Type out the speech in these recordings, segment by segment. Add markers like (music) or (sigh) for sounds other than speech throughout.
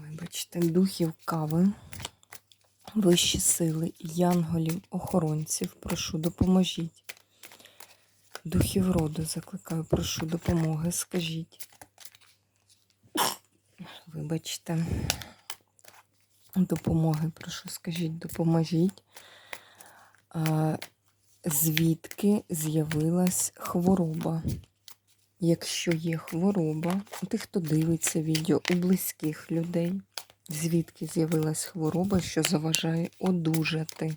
Вибачте, духів кави, вищі сили, янголів, охоронців, прошу, допоможіть. Духів роду закликаю, прошу допомоги, скажіть. Вибачте, допомоги, прошу, скажіть, допоможіть. Звідки з'явилась хвороба? Якщо є хвороба, у тих, хто дивиться відео, у близьких людей, звідки з'явилась хвороба, що заважає одужати.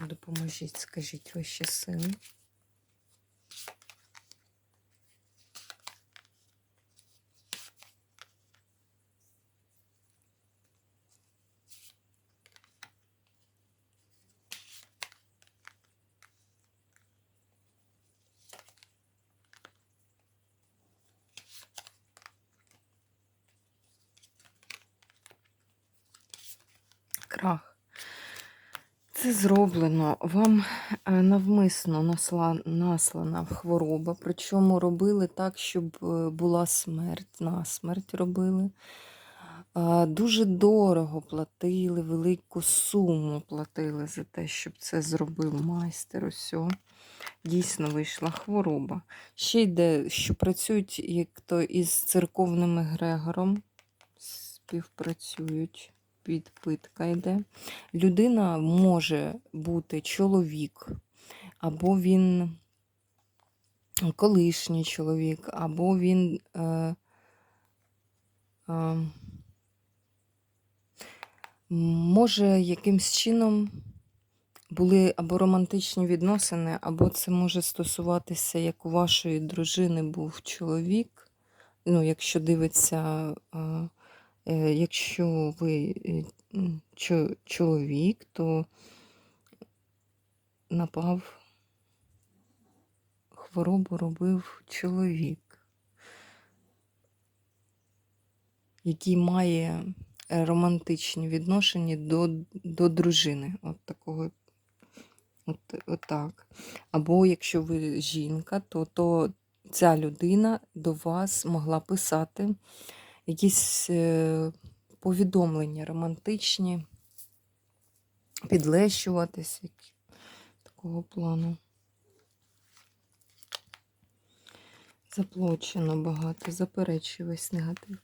Допоможіть, скажіть ваші сили. Крах. Це зроблено. Вам е, навмисно насла, наслана хвороба, причому робили так, щоб е, була смерть. На смерть робили. Дуже дорого платили, велику суму платили за те, щоб це зробив майстер. Усьо. Дійсно вийшла хвороба. Ще йде, що працюють як то із церковним егрегором, співпрацюють підпитка йде. Людина може бути чоловік, або він колишній чоловік, або він е, е, може якимсь чином були або романтичні відносини, або це може стосуватися, як у вашої дружини був чоловік. Ну, якщо дивиться. Е, якщо ви е, чоловік, то напав хворобу робив чоловік, який має романтичні відношення до до дружини. От такого, от, от так. Або якщо ви жінка, то, то ця людина до вас могла писати якісь е, повідомлення романтичні, підлещуватись такого плану. Заплочено багато, заперечує весь негатив.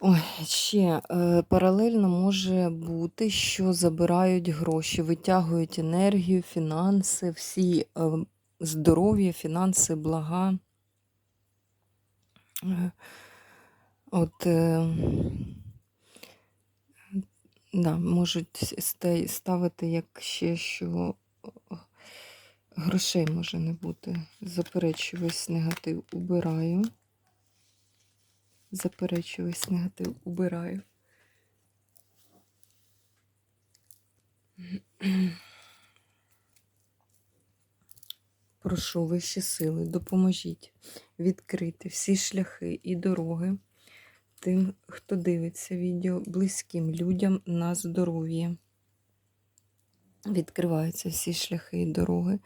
Ой, ще е, паралельно може бути, що забирають гроші, витягують енергію, фінанси, всі е, здоров'я, фінанси, блага. Е, От, е, да, можуть ставити як ще, що грошей може не бути. Заперечую весь негатив убираю. Заперечую весь негатив убираю. Прошу вищі сили, допоможіть відкрити всі шляхи і дороги тим, хто дивиться відео, близьким людям на здоров'я. Відкриваються всі шляхи і дороги.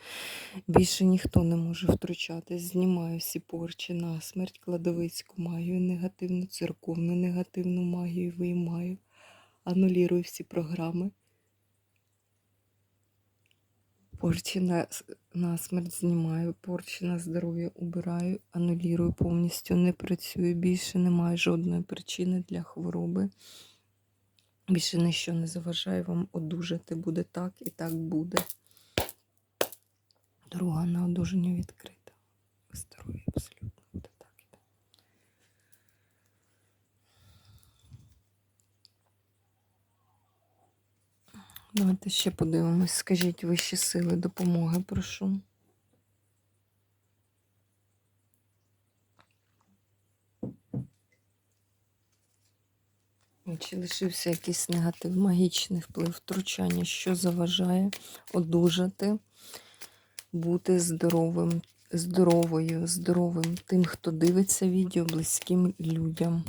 Більше ніхто не може втручатись. Знімаю всі порчі на смерть, кладовицьку магію, негативну церковну, негативну магію виймаю, анулірую всі програми. Порчі на, на смерть знімаю, порчі на здоров'я убираю, анулірую повністю, не працюю. Більше немає жодної причини для хвороби. Більше ніщо не заважає вам одужати. Буде так і так буде. Дорога на одужання відкрита. Здоров'я абсолютно. Давайте ще подивимось, скажіть вищі сили, допомоги прошу. Чи лишився якийсь негатив, магічний вплив, втручання, що заважає одужати, бути здоровим, здоровою, здоровим тим, хто дивиться відео близьким людям.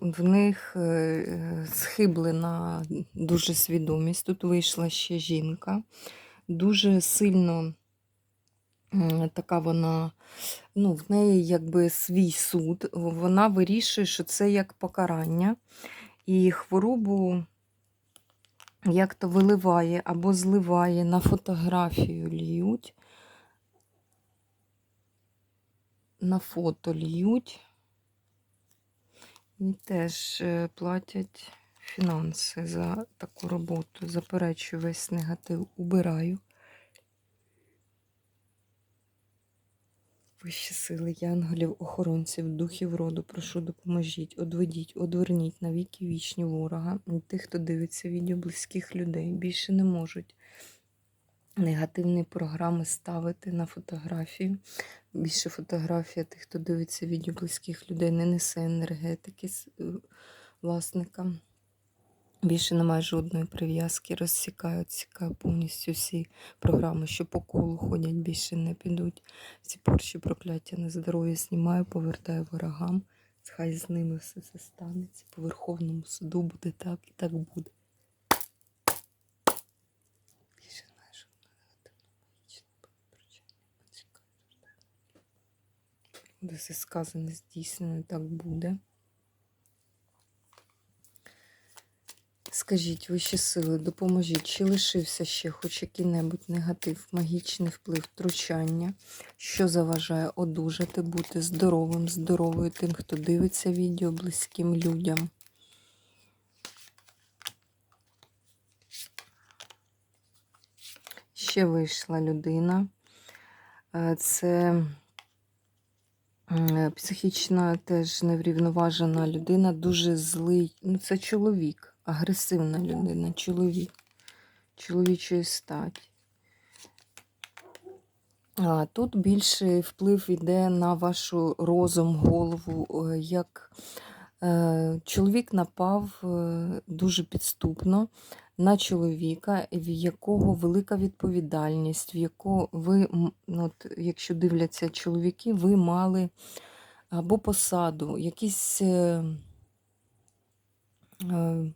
В них е, е, схиблена дуже свідомість. Тут вийшла ще жінка. Дуже сильно така вона, ну, в неї якби свій суд. Вона вирішує, що це як покарання. І хворобу як то виливає або зливає на фотографію льють. На фото льють. Теж е, платять фінанси за таку роботу. Заперечую весь негатив, убираю. Вищі сили, янголів, охоронців, духів роду, прошу допоможіть, одведіть, одверніть на віки вічні ворога, тих, хто дивиться відео близьких людей, більше не можуть негативні програми ставити на фотографію. Більше фотографія тих, хто дивиться відео близьких людей, не несе енергетики е, власника. Більше немає жодної прив'язки, розсікаю, відсікаю повністю всі програми, що по колу ходять, більше не підуть. Всі порчі прокляття на здоров'я знімаю, повертаю ворогам. Хай з ними все це станеться. По Верховному суду буде так і так буде. Більше немає жодного негативного магічного втручання. Відсікаю, звертаю. Буде все сказане, здійснено, так буде. Скажіть, вищі сили, допоможіть, чи лишився ще хоч який-небудь негатив, магічний вплив, втручання, що заважає одужати, бути здоровим, здоровою тим, хто дивиться відео близьким людям. Ще вийшла людина. Е, Це психічно теж неврівноважена людина, дуже злий. Ну, це чоловік, агресивна людина, чоловік, чоловічої статі. А, Тут більший вплив йде на вашу розум, голову. е, Як е, чоловік напав е, дуже підступно на чоловіка, в якого велика відповідальність, в якого ви, ну, от, якщо дивляться чоловіки, ви мали або посаду, якісь. е, е,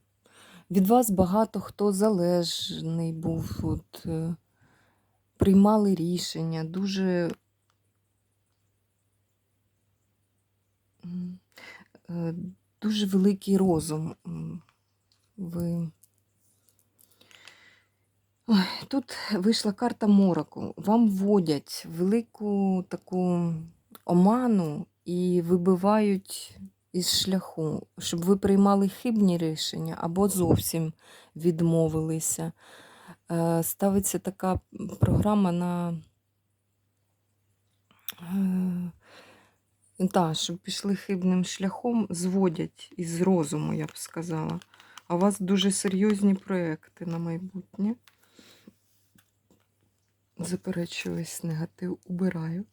Від вас багато хто залежний був, от, е, приймали рішення, дуже дуже великий розум. Ви... Тут вийшла карта мороку. Вам вводять велику таку оману і вибивають із шляху, щоб ви приймали хибні рішення або зовсім відмовилися. Е, Ставиться така програма на е, та, щоб пішли хибним шляхом, зводять із розуму, я б сказала. А у вас дуже серйозні проекти на майбутнє. Заперечую весь негатив, убираю.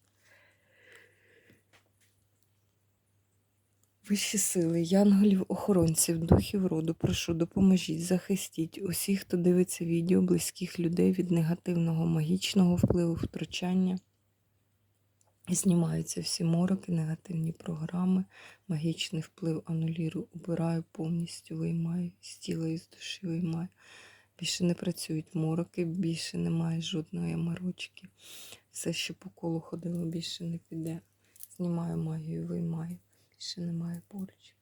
Вищі сили, янголів, охоронців, духів роду, прошу, допоможіть, захистіть усіх, хто дивиться відео близьких людей від негативного магічного впливу, втручання. Знімаються всі мороки, негативні програми, магічний вплив анулірую, убираю повністю, виймаю, з тіла і з душі виймаю. Більше не працюють мороки, більше немає жодної морочки. Все, що по колу ходило, більше не піде. Знімаю магію, виймаю. Більше немає поруч.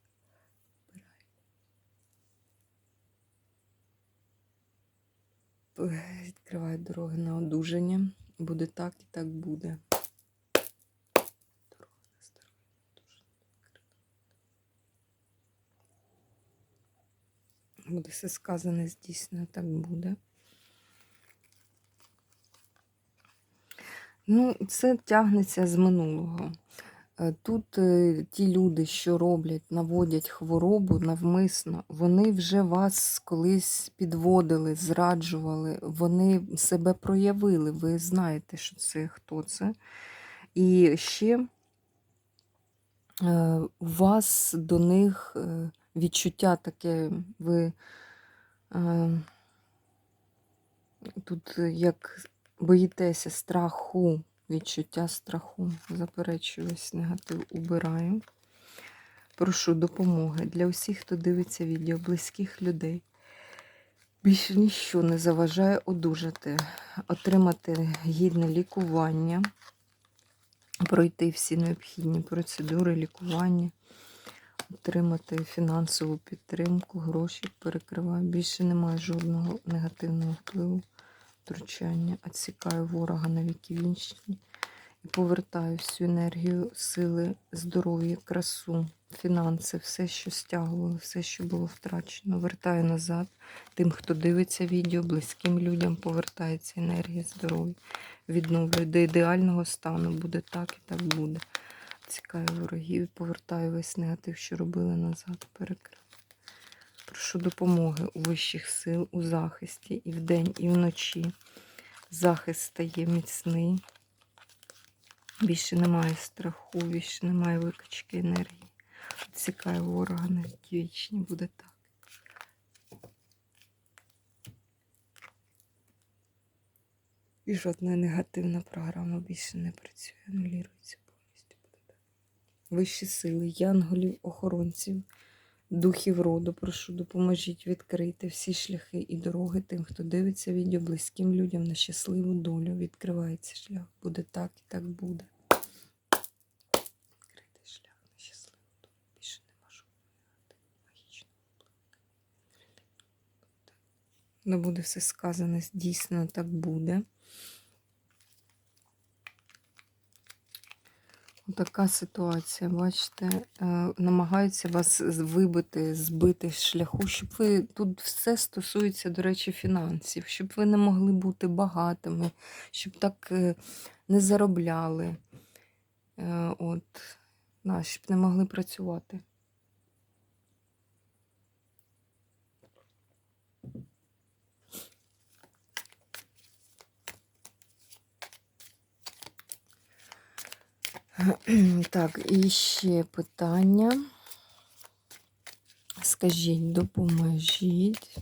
Вбираю. Відкриваю дороги на одужання. Буде так і так буде. Дорога на здоров'я, на одужання. Буде все сказане, здійснено, так буде. Ну, це тягнеться з минулого. Е, Тут е, ті люди, що роблять, наводять хворобу навмисно, вони вже вас колись підводили, зраджували, вони себе проявили. Ви знаєте, що це хто це. І ще е, у вас до них е, відчуття таке, ви е, тут е, як боїтеся страху, відчуття страху. Заперечую весь негатив, убираю. Прошу допомоги для усіх, хто дивиться відео, близьких людей. Більше ніщо не заважає одужати, отримати гідне лікування, пройти всі необхідні процедури лікування, отримати фінансову підтримку, гроші перекриваю. Більше немає жодного негативного впливу, втручання. Отсікаю ворога на віки вічні і повертаю всю енергію, сили, здоров'я, красу, фінанси, все, що стягувало, все, що було втрачено. Вертаю назад. Тим, хто дивиться відео, близьким людям повертається енергія, здоров'я. Відновлюю до ідеального стану. Буде так і так буде. Цікаю ворогів, повертаю весь негатив, що робили назад, перекрив. Прошу допомоги у вищих сил, у захисті і вдень, і вночі. Захист стає міцний. Більше немає страху, більше немає викачки енергії. Відсікаю ворога на вічні, буде так. І жодна негативна програма більше не працює, анулюється. Вищі сили, янголів, охоронців, духів роду, прошу, допоможіть відкрити всі шляхи і дороги тим, хто дивиться відео близьким людям на щасливу долю. Відкривається шлях. Буде так і так буде. Відкритий шлях на щасливу долю. Більше жодної магічного впливу. Не буде все сказане, дійсно так буде. Така ситуація, бачите, е, намагаються вас вибити, збити з шляху, щоб ви тут все стосується, до речі, фінансів, щоб ви не могли бути багатими, щоб так е, не заробляли, Е, от, щоб не могли працювати. (clears throat) Так, і ще питання. Скажіть, допоможіть.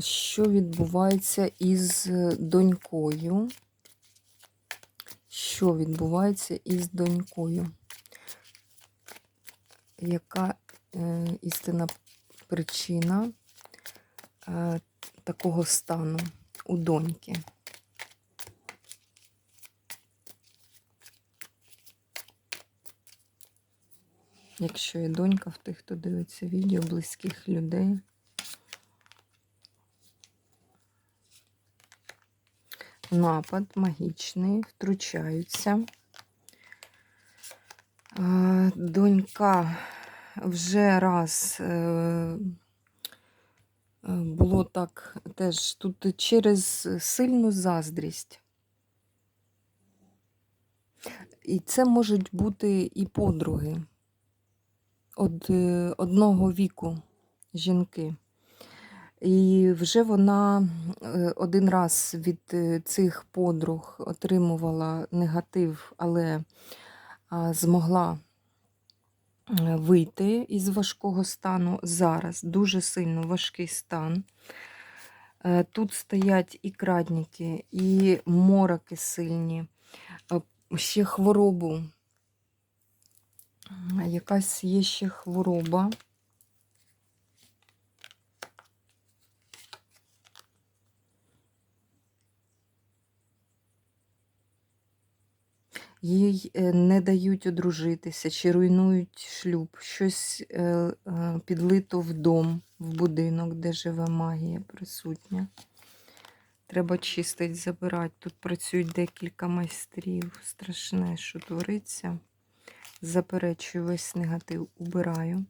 Що відбувається із донькою? Що відбувається із донькою? Яка е, істинна причина е, такого стану у доньки? Якщо є донька в тих, хто дивиться відео, близьких людей. Напад магічний, втручаються. Е, Донька вже раз е, е, було так теж тут через сильну заздрість. І це можуть бути і подруги од, е, одного віку жінки. І вже вона е, один раз від е, цих подруг отримувала негатив, але змогла вийти із важкого стану. Зараз дуже сильно важкий стан. Тут стоять і крадники, і мороки сильні, ще хворобу. Якась є ще хвороба. Їй е, не дають одружитися чи руйнують шлюб, щось е, е, підлито в дом, в будинок, де живе магія присутня. Треба чистить, забирати. Тут працюють декілька майстрів. Страшне, що твориться. Заперечую весь негатив, убираю.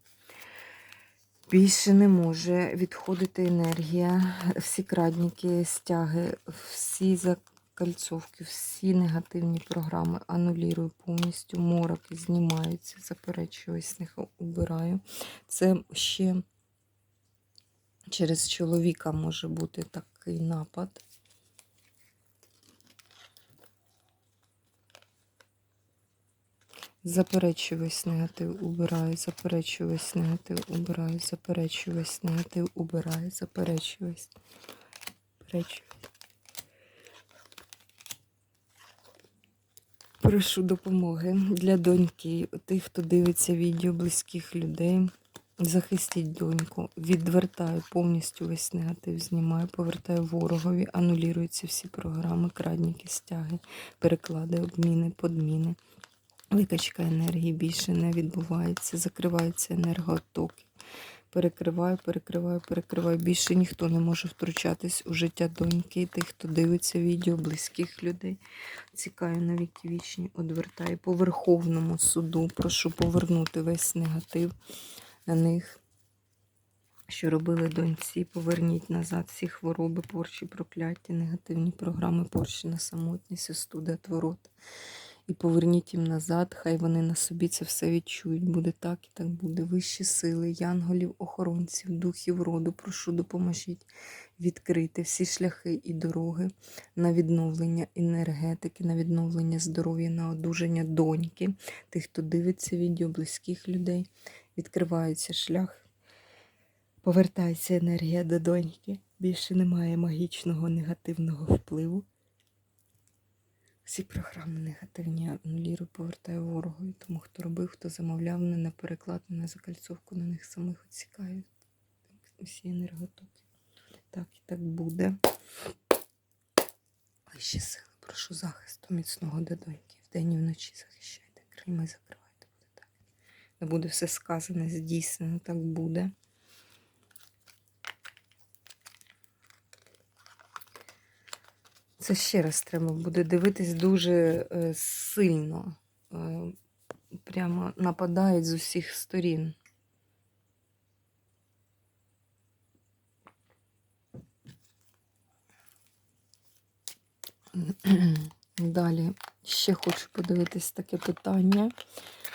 Більше не може відходити енергія, всі крадники, стяги, всі закальцовки, всі негативні програми анулірую повністю, мороки знімаються, заперечую, ось них убираю. Це ще через чоловіка може бути такий напад. Заперечую весь негатив, убираю, заперечую весь негатив, убираю, заперечую весь негатив, убираю, заперечую весь. Прошу допомоги для доньки, тих, хто дивиться відео близьких людей. Захистіть доньку, відвертаю повністю весь негатив, знімаю, повертаю ворогові, анулюються всі програми, крадніки, стяги, переклади, обміни, подміни. Викачка енергії більше не відбувається, закриваються енергоотоки. Перекриваю, перекриваю, перекриваю. Більше ніхто не може втручатись у життя доньки, тих, хто дивиться відео, близьких людей. Цікаю на віки вічні, одвертаю по Верховному суду. Прошу повернути весь негатив на них, що робили доньці. Поверніть назад всі хвороби, порчі, прокляття, негативні програми, порчі на самотність, остуди, отворот. І поверніть їм назад, хай вони на собі це все відчують. Буде так і так буде. Вищі сили, янголів, охоронців, духів роду, прошу, допоможіть відкрити всі шляхи і дороги на відновлення енергетики, на відновлення здоров'я, на одужання доньки, тих, хто дивиться відео, близьких людей. Відкривається шлях, повертається енергія до доньки. Більше немає магічного негативного впливу. Всі програми негативні анулірую, повертаю ворогові. Тому хто робив, хто замовляв, не на переклад, не на закальцовку, на них самих відсікаю. Усі енерготоки. Так і так буде. Вищі сили, прошу захисту міцного до доньки. Вдень і вночі захищайте, крильми закривайте. Буде так. Не буде все сказане, здійснено, так буде. Це ще раз треба буде дивитись дуже е, сильно. Е, прямо нападають з усіх сторін. (clears throat) Далі ще хочу подивитись таке питання.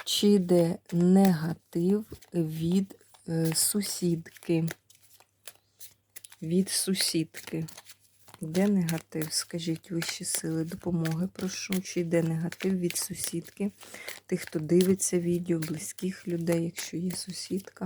Чи йде негатив від е, сусідки? Від сусідки. Де негатив? Скажіть вищі сили допомоги. Прошу, чи йде негатив від сусідки, тих, хто дивиться відео, близьких людей, якщо є сусідка.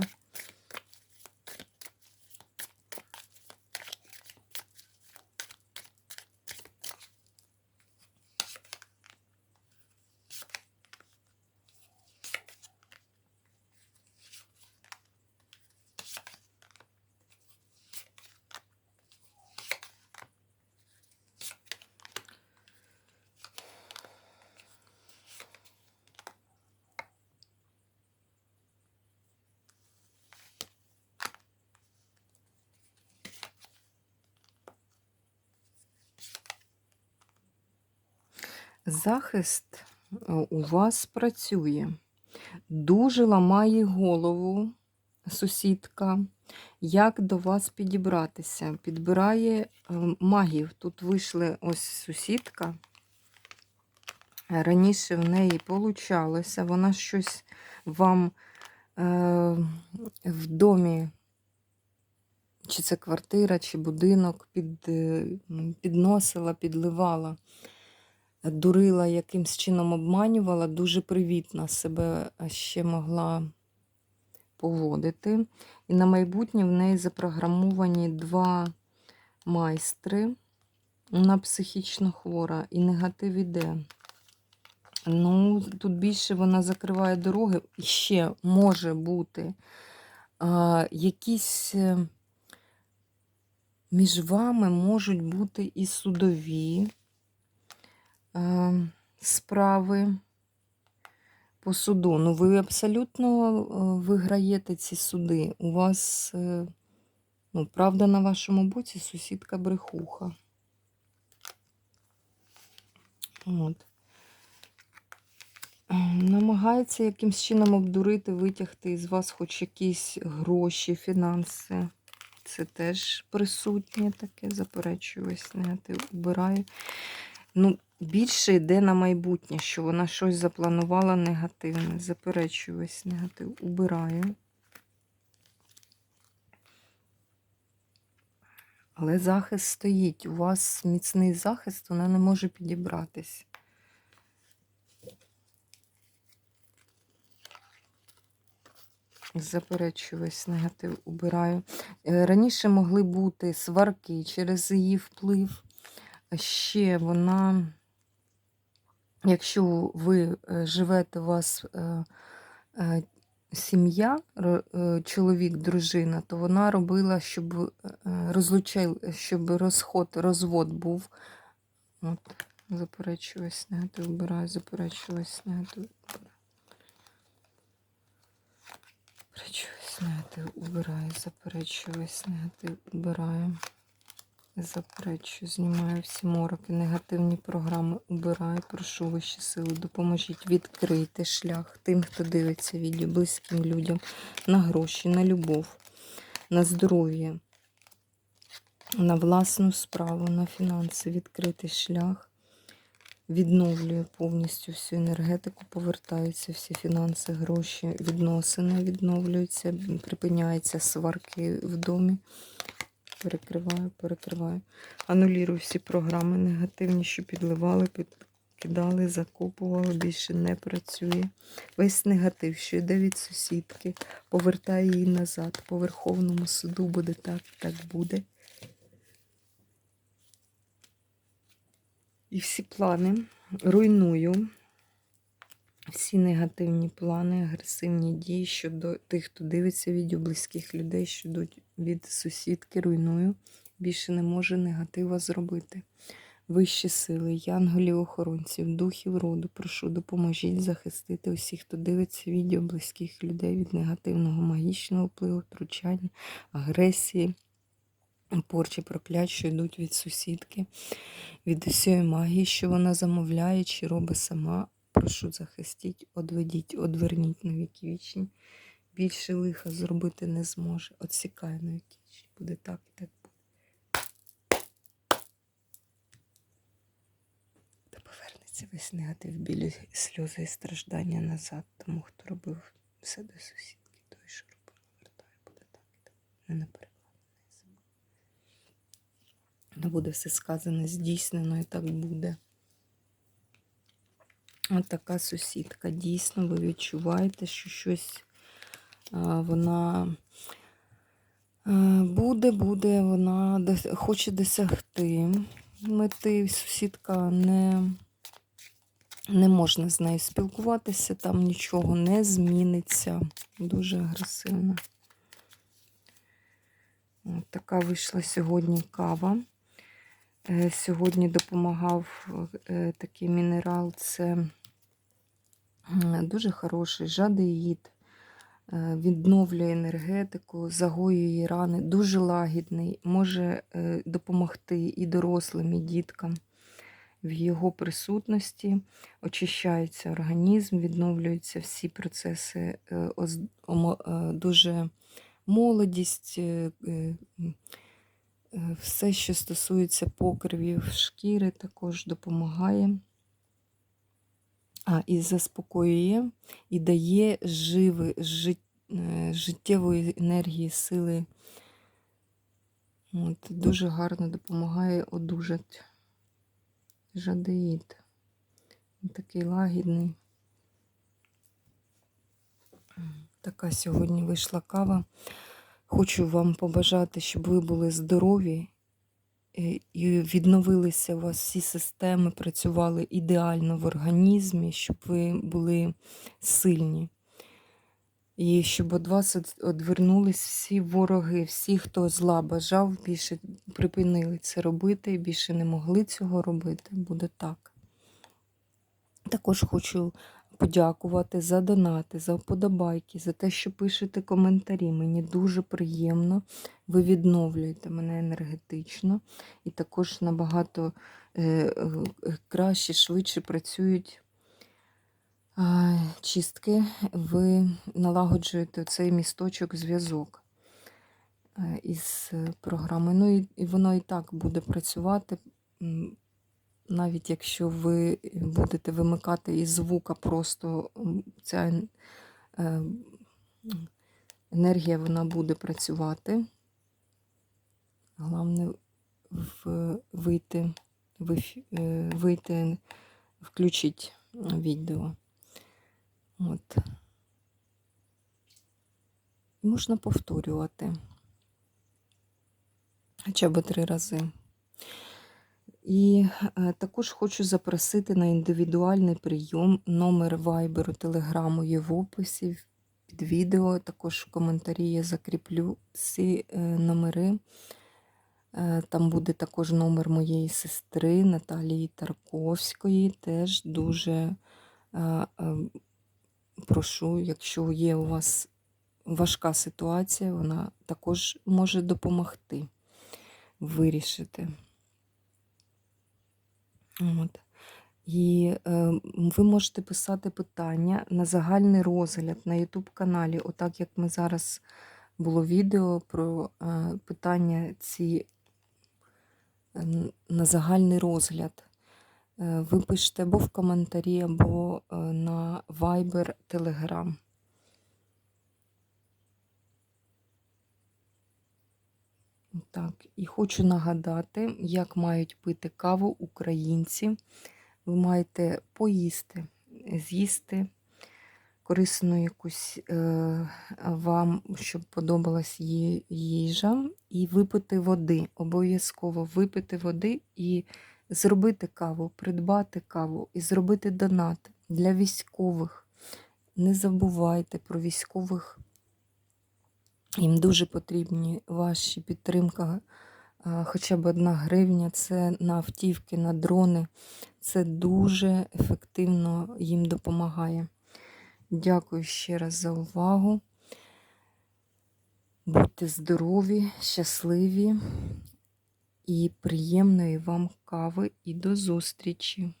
Захист е, у вас працює. Дуже ламає голову сусідка, як до вас підібратися. Підбирає е, магів. Тут вийшли ось сусідка. Раніше в неї получалося, вона щось вам е, в домі, чи це квартира, чи будинок, під, е, підносила, підливала дурила, якимсь чином обманювала, дуже привітно себе ще могла поводити. І на майбутнє в неї запрограмовані два майстри. Вона психічно хвора і негатив іде. Ну, тут більше вона закриває дороги. І ще може бути а, якісь е, між вами можуть бути і судові. Е, справи по суду. Ну, ви абсолютно е, виграєте ці суди. У вас, е, ну, правда, на вашому боці сусідка брехуха. От. Намагається якимсь чином обдурити, витягти із вас хоч якісь гроші, фінанси. Це теж присутнє таке, заперечую, ось негатив убираю. Ну, більше йде на майбутнє, що вона щось запланувала негативне. Заперечую негатив. Убираю. Але захист стоїть. У вас міцний захист, вона не може підібратись. Заперечую весь негатив, убираю. Е, Раніше могли бути сварки через її вплив. Ще вона, якщо ви е, живете, у вас е, е, сім'я, чоловік, дружина, то вона робила, щоб розлучив, щоб розход, розвод був. От, заперечую весь негатив, убираю, заперечую весь негатив. Заперечую весь негатив, убираю, заперечую негатив, убираю. Заперечую, знімаю всі мороки, негативні програми убираю. Прошу вищі сили, допоможіть відкрити шлях тим, хто дивиться відео, близьким людям на гроші, на любов, на здоров'я, на власну справу, на фінанси, відкритий шлях. Відновлює повністю всю енергетику, повертаються всі фінанси, гроші, відносини відновлюються, припиняються сварки в домі. Перекриваю, перекриваю. Анулірую всі програми негативні, що підливали, підкидали, закопували, більше не працює. Весь негатив, що йде від сусідки, повертає її назад. По Верховному суду буде так, так буде. І всі плани руйную. Всі негативні плани, агресивні дії щодо тих, хто дивиться відео близьких людей, що йдуть від сусідки, руйную. Більше не може негатива зробити. Вищі сили, янголів, охоронців, духів роду, прошу, допоможіть захистити усіх, хто дивиться відео близьких людей від негативного магічного впливу, втручання, агресії, порчі, проклять, що йдуть від сусідки, від усієї магії, що вона замовляє чи робить сама. Прошу захистіть, одведіть, одверніть на віки вічні. Більше лиха зробити не зможе. Отсікає на віки вічні. Буде так і так буде. Та повернеться весь негатив, білі сльози і страждання назад. Тому хто робив все до сусідки, той, що робив, вертає, буде так і так. Не зима. Не буде все сказане, здійснено і так буде. От сусідка. Дійсно, ви відчуваєте, що щось а, вона а, буде, буде, вона хоче досягти мети. Сусідка не, не можна з нею спілкуватися, там нічого не зміниться. Дуже агресивна. От така вийшла сьогодні кава. Е, Сьогодні допомагав е, такий мінерал. Це дуже хороший жадеїд, е, відновлює енергетику, загоює рани, дуже лагідний, може допомогти і дорослим, і діткам. В його присутності очищається організм, відновлюються всі процеси, дуже молодість. Е, Все, що стосується покривів шкіри, також допомагає. А, і заспокоює, і дає живи, жит, е, життєвої енергії, сили. От, дуже гарно допомагає одужати. Жадеїд. Такий лагідний. Така сьогодні вийшла кава. Хочу вам побажати, щоб ви були здорові е, і відновилися у вас всі системи, працювали ідеально в організмі, щоб ви були сильні. І щоб від вас одвернулись всі вороги, всі, хто зла бажав, більше припинили це робити, і більше не могли цього робити. Буде так. Також хочу подякувати за донати, за вподобайки, за те, що пишете коментарі. Мені дуже приємно. Ви відновлюєте мене енергетично і також набагато е, е, краще, швидше працюють чистки. Ви налагоджуєте цей місточок зв'язок е, із програмою. Ну і воно і так буде працювати. Навіть якщо ви будете вимикати із звука, просто ця е, енергія вона буде працювати. Головне вийти, е, вийти, включити відео. От. Можна повторювати хоча б три рази. І е, також хочу запросити на індивідуальний прийом. Номер вайберу, телеграму є в описі під відео. Також в коментарі я закріплю ці е, номери. Е, Там буде також номер моєї сестри Наталії Тарковської. Теж дуже е, е, прошу, якщо є у вас важка ситуація, вона також може допомогти вирішити. От. І е, ви можете писати питання на загальний розгляд на YouTube каналі, отак як ми зараз було відео про е, питання ці е, на загальний розгляд. Е, ви пишете або в коментарі, або е, на Viber, Telegram. Так, і хочу нагадати, як мають пити каву українці. Ви маєте поїсти, з'їсти корисну якусь е, вам, щоб подобалась їжа, і випити води. Обов'язково випити води і зробити каву, придбати каву і зробити донат для військових. Не забувайте про військових. Їм дуже потрібні ваші підтримка. Хоча б одна гривня, це на автівки, на дрони. Це дуже ефективно їм допомагає. Дякую ще раз за увагу. Будьте здорові, щасливі і приємної вам кави і до зустрічі!